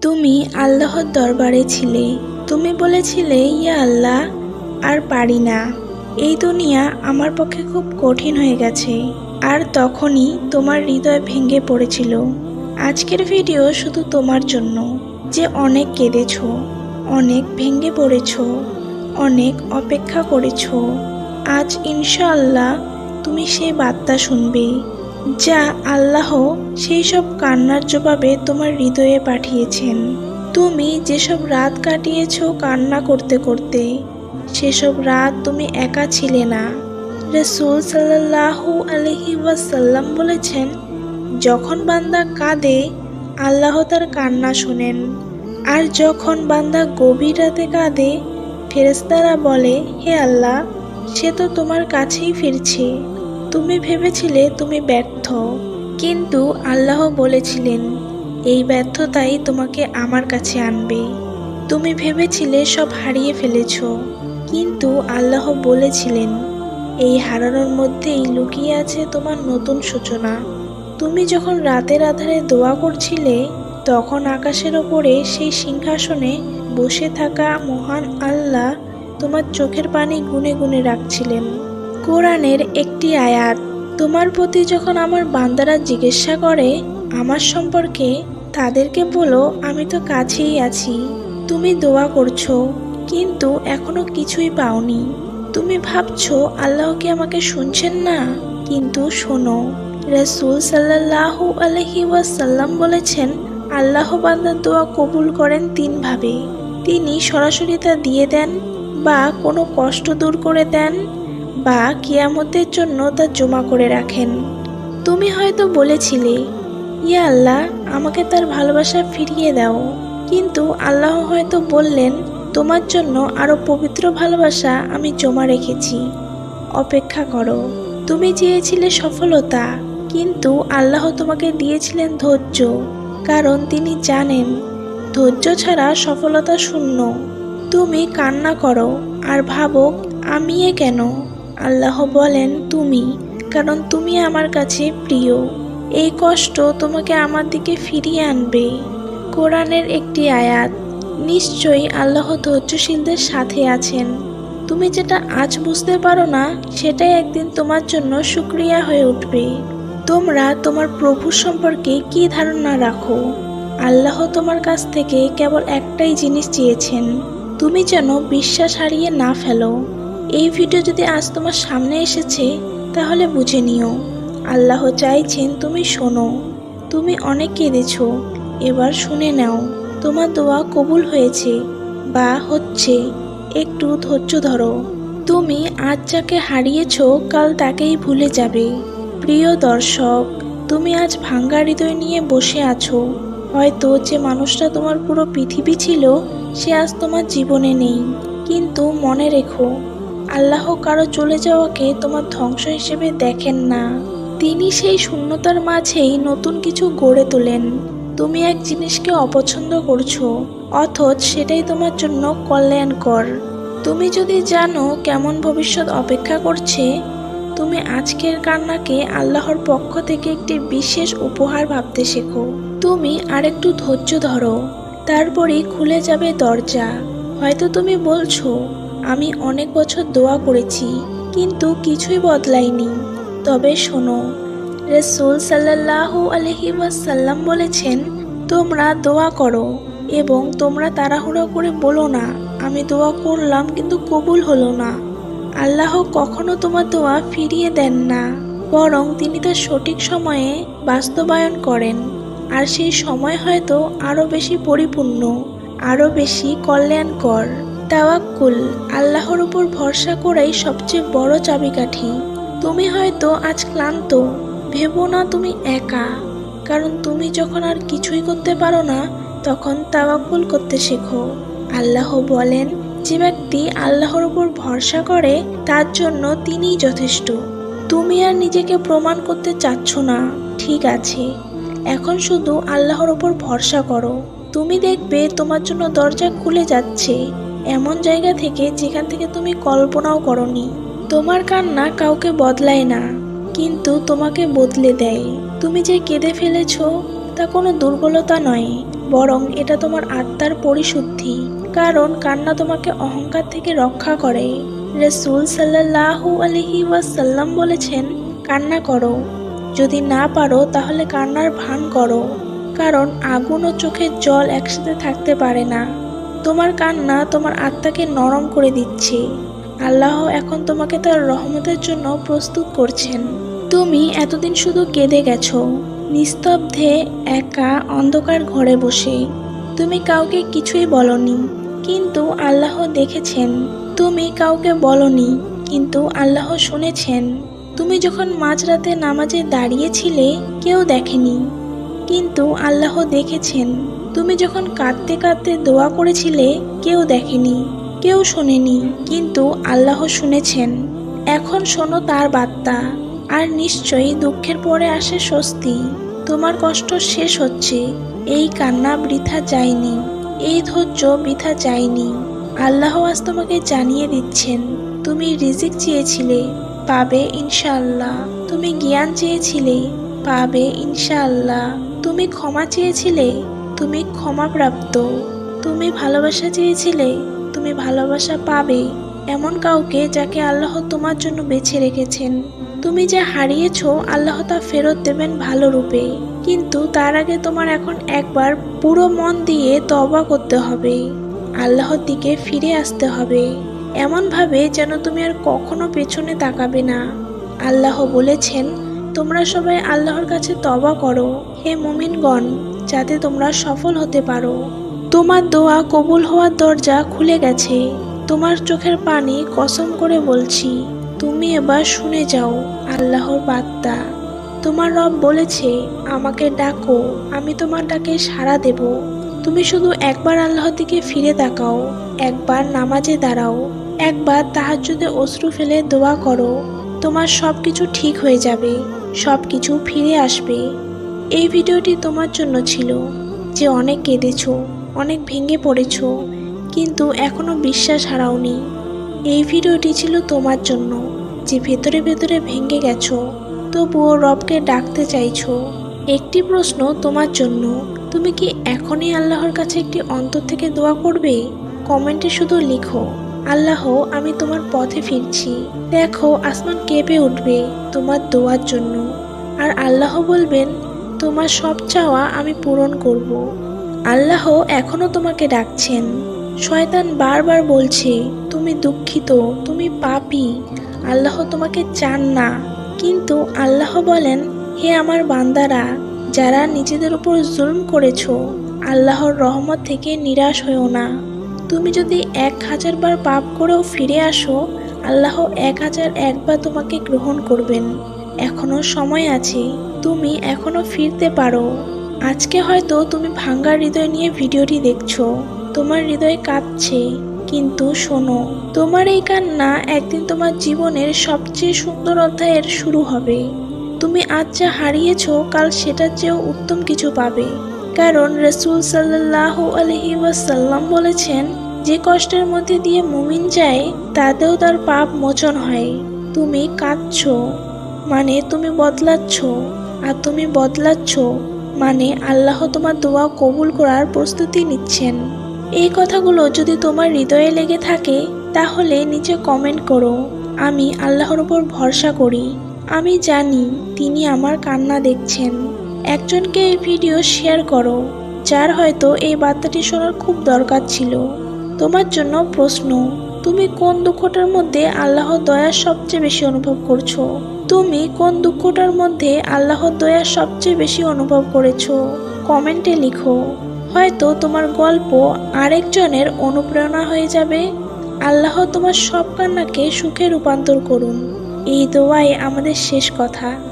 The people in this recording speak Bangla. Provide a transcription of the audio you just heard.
তুমি আল্লাহর দরবারে ছিলে। তুমি বলেছিলে, ইয়া আল্লাহ, আর পারি না। এই দুনিয়া আমার পক্ষে খুব কঠিন হয়ে গেছে। আর তখনই তোমার হৃদয় ভেঙে পড়েছিল। আজকের ভিডিও শুধু তোমার জন্য। যে অনেক কেঁদেছো, অনেক ভেঙে পড়েছ, অনেক অপেক্ষা করেছ, আজ ইনশাআল্লাহ তুমি সেই বার্তা শুনবে। যা আল্লাহ সেই সব কান্নার জবাবে তোমার হৃদয়ে পাঠিয়েছেন। তুমি যেসব রাত কাটিয়েছ কান্না করতে করতে, সেসব রাত তুমি একা ছিলে না। রসুল সাল্লাহু আলহি ওয়াসাল্লাম বলেছেন, যখন বান্দা কাঁদে, আল্লাহ তার কান্না শোনেন। আর যখন বান্দা গভীর রাতে কাঁদে ফেরেস্তারা বলে, হে আল্লাহ, সে তো তোমার কাছেই ফিরছে। তুমি ভেবেছিলে তুমি ব্যর্থ। কিন্তু আল্লাহ বলেছিলেন, এই ব্যর্থতাই তোমাকে আমার কাছে আনবে। তুমি ভেবেছিলে সব হারিয়ে ফেলেছ। কিন্তু আল্লাহ বলেছিলেন, এই হারানোর মধ্যেই লুকিয়ে আছে তোমার নতুন সূচনা। তুমি যখন রাতের আধারে দোয়া করছিলে, তখন আকাশের ওপরে সেই সিংহাসনে বসে থাকা মহান আল্লাহ তোমার চোখের পানি গুনে গুনে রাখছিলেন। কোরআনের একটি আয়াত, তোমার প্রতি যখন আমার বান্দারা জিজ্ঞাসা করে, আমার সম্পর্কে তাদেরকে বলো, আমি তো কাছেই আছি, তুমি দোয়া করছ, কিন্তু এখনও কিছুই পাওনি। তুমি ভাবছ, আল্লাহ কি আমাকে শুনছেন না? কিন্তু শোনো, রসুল সাল্লাহু আলহি ওয়াসাল্লাম বলেছেন, আল্লাহ বান্দার দোয়া কবুল করেন তিনভাবে। তিনি সরাসরি তা দিয়ে দেন বা কোনো কষ্ট দূর করে দেন বা কিয়ামতের জন্য তা জমা করে রাখেন। তুমি হয়তো বলেছিলে, ইয়া আল্লাহ, আমাকে তার ভালোবাসা ফিরিয়ে দাও। কিন্তু আল্লাহ হয়তো বললেন, তোমার জন্য আরও পবিত্র ভালোবাসা আমি জমা রেখেছি। অপেক্ষা করো, তুমি চেয়েছিলে সফলতা, কিন্তু আল্লাহ তোমাকে দিয়েছিলেন ধৈর্য, কারণ তিনি জানেন, ধৈর্য ছাড়া সফলতা শূন্য। তুমি কান্না করো আর ভাবো, আমি এ কেন? আল্লাহ বলেন, তুমি, কারণ তুমি আমার কাছে প্রিয়। এই কষ্ট তোমাকে আমার দিকে ফিরিয়ে আনবে। কোরআনের একটি আয়াত, নিশ্চয়ই আল্লাহ ধৈর্যশীলদের সাথে আছেন। তুমি যেটা আজ বুঝতে পারো না, সেটাই একদিন তোমার জন্য সুক্রিয়া হয়ে উঠবে। তোমরা তোমার প্রভু সম্পর্কে কি ধারণা রাখো? আল্লাহ তোমার কাছ থেকে কেবল একটাই জিনিস চেয়েছেন, তুমি যেন বিশ্বাস হারিয়ে না ফেলো। এই ভিডিও যদি আজ তোমার সামনে এসেছে, তাহলে বুঝে নিও। আল্লাহ চাইছেন তুমি শোনো। তুমি অনেক কেঁদেছো। এবার শুনে নাও, তোমার দোয়া কবুল হয়েছে বা হচ্ছে, একটু ধৈর্য ধরো। তুমি আজ যাকে হারিয়েছ, কাল তাকেই ভুলে যাবে। প্রিয় দর্শক, তুমি আজ ভাঙ্গা হৃদয় নিয়ে বসে আছো। হয়তো যে মানুষটা তোমার পুরো পৃথিবী ছিল, সে আজ তোমার জীবনে নেই। কিন্তু মনে রেখো আল্লাহ কারও চলে যাওয়াকে তোমার ধ্বংস হিসেবে দেখেন না। তিনি সেই শূন্যতার মাঝেই নতুন কিছু গড়ে তোলেন। তুমি এক জিনিসকে অপছন্দ করছ, অথচ সেটাই তোমার জন্য কল্যাণকর। তুমি যদি জানো কেমন ভবিষ্যৎ অপেক্ষা করছে, তুমি আজকের কান্নাকে আল্লাহর পক্ষ থেকে একটি বিশেষ উপহার ভাবতে শেখো। তুমি আরেকটু ধৈর্য ধরো, তারপরেই খুলে যাবে দরজা। হয়তো তুমি বলছো আমি অনেক বছর দোয়া করেছি, কিন্তু কিছুই বদলায়নি। তবে শোনো, রসুল সাল্লাহু আলহি ওয়াসাল্লাম বলেছেন, তোমরা দোয়া করো এবং তোমরা তাড়াহুড়ো করে বলো না, আমি দোয়া করলাম কিন্তু কবুল হলো না। আল্লাহ কখনো তোমার দোয়া ফিরিয়ে দেন না, বরং তিনি তার সঠিক সময়ে বাস্তবায়ন করেন, আর সেই সময় হয়তো আরও বেশি পরিপূর্ণ আরও বেশি কল্যাণকর। তাওয়াক্কুল আল্লাহর উপর ভরসা করাই সবচেয়ে বড় চাবিকাঠি। তুমি হয়তো আজ ক্লান্ত। ভেবো না তুমি একা। কারণ তুমি যখন আর কিছুই করতে পারো না, তখন তাওয়াক্কুল করতে শেখো। আল্লাহ বলেন, যে ব্যক্তি আল্লাহর উপর ভরসা করে, তার জন্য তিনিই যথেষ্ট। তুমি আর নিজেকে প্রমাণ করতে চাচ্ছ না। ঠিক আছে। এখন শুধু আল্লাহর উপর ভরসা করো। তুমি দেখবে তোমার জন্য দরজা খুলে যাচ্ছে। এমন জায়গা থেকে যেখান থেকে তুমি কল্পনাও করনি। তোমার কান্না কাউকে বদলায় না, কিন্তু তোমাকে বদলে দেয়। তুমি যে কেঁদে ফেলেছ, তা কোনো দুর্বলতা নয়, বরং এটা তোমার আত্মার পরিশুদ্ধি। কারণ কান্না তোমাকে অহংকার থেকে রক্ষা করে। রসুল সাল্লাহু আলহি ওয়াসাল্লাম বলেছেন, কান্না করো। যদি না পারো, তাহলে কান্নার ভান করো। কারণ আগুন ও চোখের জল একসাথে থাকতে পারে না। তোমার কান্না তোমার আত্মাকে নরম করে দিচ্ছে। আল্লাহ এখন তোমাকে তার রহমতের জন্য প্রস্তুত করছেন। তুমি এতদিন শুধু কেঁদে গেছো, নিস্তব্ধে, একা, অন্ধকার ঘরে বসে। তুমি কাউকে কিছুই বলনি, কিন্তু আল্লাহ দেখেছেন। তুমি কাউকে বলনি, কিন্তু আল্লাহ শুনেছেন। তুমি যখন মাঝরাতে নামাজে দাঁড়িয়েছিলে, কেউ দেখেনি, কিন্তু আল্লাহ দেখেছেন। তুমি যখন কাঁদতে কাঁদতে দোয়া করেছিলে, কেউ দেখেনি, কেউ শোনেনি, কিন্তু আল্লাহ শুনেছেন। এখন শোনো তার বার্তা, আর নিশ্চয়ই দুঃখের পরে আসে স্বস্তি। তোমার কষ্ট শেষ হচ্ছে, এই কান্না বৃথা যায়নি, এই ধৈর্য বৃথা যায়নি। আল্লাহ আজ তোমাকে জানিয়ে দিচ্ছেন, তুমি রিজিক চেয়েছিলে, পাবে ইনশাআল্লাহ। তুমি জ্ঞান চেয়েছিলে, পাবে ইনশাআল্লাহ। তুমি ক্ষমা চেয়েছিলে তুমি ক্ষমাপ্রাপ্ত। তুমি ভালোবাসা চেয়েছিলে, তুমি ভালোবাসা পাবে এমন কাউকে যাকে আল্লাহ তোমার জন্য বেছে রেখেছেন। তুমি যা হারিয়েছ, আল্লাহ তা ফেরত দেবেন ভালো রূপে। কিন্তু তার আগে তোমার এখন একবার পুরো মন দিয়ে তবা করতে হবে। আল্লাহর দিকে ফিরে আসতে হবে। এমনভাবে যেন তুমি আর কখনো পেছনে তাকাবে না। আল্লাহ বলেছেন তোমরা সবাই আল্লাহর কাছে তবা করো, হে মুমিনগণ, যাতে তোমরা সফল হতে পারো। তোমার দোয়া কবুল হওয়ার দরজা খুলে গেছে। তোমার চোখের পানি কসম করে বলছি, তুমি এবার শুনে যাও, আল্লাহর বার্তা তোমার রব বলেছে, আমাকে ডাকো, আমি তোমার ডাকে সাড়া দেব। তুমি শুধু একবার আল্লাহর দিকে ফিরে তাকাও, একবার নামাজে দাঁড়াও, একবার তাহার যদি অশ্রু ফেলে দোয়া করো। তোমার সব কিছু ঠিক হয়ে যাবে। সব কিছু ফিরে আসবে। এই ভিডিওটি তোমার জন্য ছিল যে অনেক কেঁদেছো, অনেক ভেঙে পড়েছ, কিন্তু এখনও বিশ্বাস হারাওনি। এই ভিডিওটি ছিল তোমার জন্য যে ভেতরে ভেতরে ভেঙে গেছো, তবুও রবকে ডাকতে চাইছো। একটি প্রশ্ন তোমার জন্য, তুমি কি এখনই আল্লাহর কাছে একটি অন্তর থেকে দোয়া করবে? কমেন্টে শুধু লিখো। আল্লাহ, আমি তোমার পথে ফিরছি। দেখো, আসমান কেঁপে উঠবে তোমার দোয়ার জন্য। আর আল্লাহ বলবেন, তোমার সব চাওয়া আমি পূরণ করব। আল্লাহ এখনও তোমাকে ডাকছেন। শয়তান বারবার বলছে, তুমি দুঃখিত, তুমি পাপি। আল্লাহ তোমাকে চান না। কিন্তু আল্লাহ বলেন, হে আমার বান্দারা, যারা নিজেদের উপর জুলম করেছ, আল্লাহর রহমত থেকে নিরাশ হয়েও না। তুমি যদি এক হাজার বার পাপ করেও ফিরে আসো, আল্লাহ এক হাজার একবার তোমাকে গ্রহণ করবেন। এখনও সময় আছে, তুমি এখনও ফিরতে পারো। আজকে হয়তো তুমি ভাঙ্গার হৃদয় নিয়ে ভিডিওটি দেখছ। তোমার হৃদয় কাঁদছে কিন্তু শোনো, তোমার এই কান্না একদিন তোমার জীবনের সবচেয়ে সুন্দর অধ্যায়ের শুরু হবে। তুমি আজ যা হারিয়েছো, কাল সেটার চেয়েও উত্তম কিছু পাবে। কারণ রসুল সাল্লাহ আলহি ওয়াসাল্লাম বলেছেন, যে কষ্টের মধ্যে দিয়ে মুমিন যায়, তাতেও তার পাপ মোচন হয়। তুমি কাঁদছ মানে তুমি বদলাচ্ছ, আর তুমি বদলাচ্ছ মানে আল্লাহ তোমার দোয়া কবুল করার প্রস্তুতি নিচ্ছেন। এই কথাগুলো যদি তোমার হৃদয়ে লেগে থাকে, তাহলে নিচে কমেন্ট করো। আমি আল্লাহর উপর ভরসা করি। আমি জানি তিনি আমার কান্না দেখছেন। একজনকে এই ভিডিও শেয়ার করো, যার হয়তো এই বার্তাটি শোনার খুব দরকার ছিল। তোমার জন্য প্রশ্ন, তুমি কোন দুঃখটার মধ্যে আল্লাহর দয়া সবচেয়ে বেশি অনুভব করছ? তুমি কোন দুঃখটার মধ্যে আল্লাহর দয়া সবচেয়ে বেশি অনুভব করেছ? কমেন্টে লিখো। হয়তো তোমার গল্প আরেকজনের অনুপ্রেরণা হয়ে যাবে। আল্লাহ তোমার সব কান্নাকে সুখে রূপান্তর করুন। এই দোয়াই আমাদের শেষ কথা।